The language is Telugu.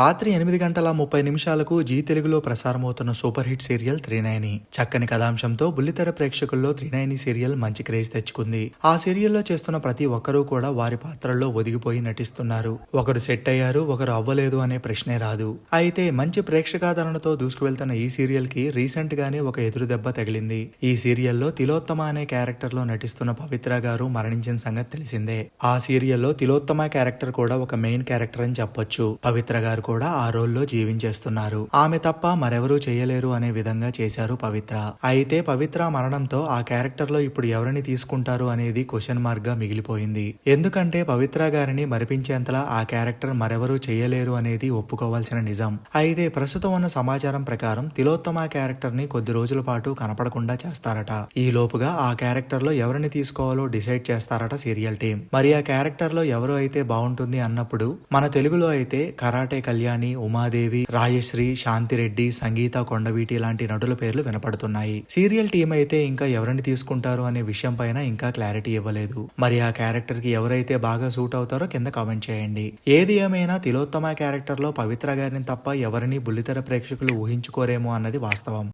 రాత్రి ఎనిమిది గంటల ముప్పై నిమిషాలకు జీ తెలుగులో ప్రసారమవుతున్న సూపర్ హిట్ సీరియల్ త్రినయని. చక్కని కథాంశంతో బుల్లితెర ప్రేక్షకుల్లో త్రినయని సీరియల్ మంచి క్రేజ్ తెచ్చుకుంది. ఆ సీరియల్లో చేస్తున్న ప్రతి ఒక్కరూ కూడా వారి పాత్రల్లో ఒదిగిపోయి నటిస్తున్నారు. ఒకరు సెట్ అయ్యారు ఒకరు అవ్వలేదు అనే ప్రశ్నే రాదు. అయితే మంచి ప్రేక్షకాదరణతో దూసుకువెళ్తున్న ఈ సీరియల్కి రీసెంట్ గానే ఒక ఎదురు దెబ్బ తగిలింది. ఈ సీరియల్లో తిలోత్తమ అనే క్యారెక్టర్లో నటిస్తున్న పవిత్ర గారు మరణించిన సంగతి తెలిసిందే. ఆ సీరియల్లో తిలోత్తమ క్యారెక్టర్ కూడా ఒక మెయిన్ క్యారెక్టర్ అని చెప్పొచ్చు. పవిత్ర గారు కూడా ఆ రోల్లో జీవించేస్తున్నారు. ఆమె తప్ప మరెవరూ చేయలేరు అనే విధంగా చేశారు పవిత్ర. అయితే పవిత్ర మరణంతో ఆ క్యారెక్టర్లో ఇప్పుడు ఎవరిని తీసుకుంటారు అనేది క్వశ్చన్ మార్క్గా మిగిలిపోయింది. ఎందుకంటే పవిత్ర గారిని మరిపించేంతలా ఆ క్యారెక్టర్ మరెవరూ చేయలేరు అనేది ఒప్పుకోవాల్సిన నిజం. అయితే ప్రస్తుతం ఉన్న సమాచారం ప్రకారం తిలోత్తమ క్యారెక్టర్ని కొద్ది రోజుల పాటు కనపడకుండా చేస్తారట. ఈ లోపుగా ఆ క్యారెక్టర్లో ఎవరిని తీసుకోవాలో డిసైడ్ చేస్తారట సీరియల్ టీం మరి ఆ క్యారెక్టర్లో ఎవరు అయితే బాగుంటుంది అన్నప్పుడు మన తెలుగులో అయితే కరాటే కళ్యాణి ఉమాదేవి రాజశ్రీ శాంతిరెడ్డి సంగీత కొండవీటి లాంటి నటుల పేర్లు వినపడుతున్నాయి. సీరియల్ టీం అయితే ఇంకా ఎవరిని తీసుకుంటారు అనే విషయం పైన ఇంకా క్లారిటీ ఇవ్వలేదు. మరి ఆ క్యారెక్టర్కి ఎవరైతే బాగా సూట్ అవుతారో కింద కామెంట్ చేయండి. ఏది ఏమైనా తిలోత్తమ క్యారెక్టర్లో పవిత్ర గారిని తప్ప ఎవరిని బుల్లితెర ప్రేక్షకులు ఊహించుకోరేమో అన్నది వాస్తవం.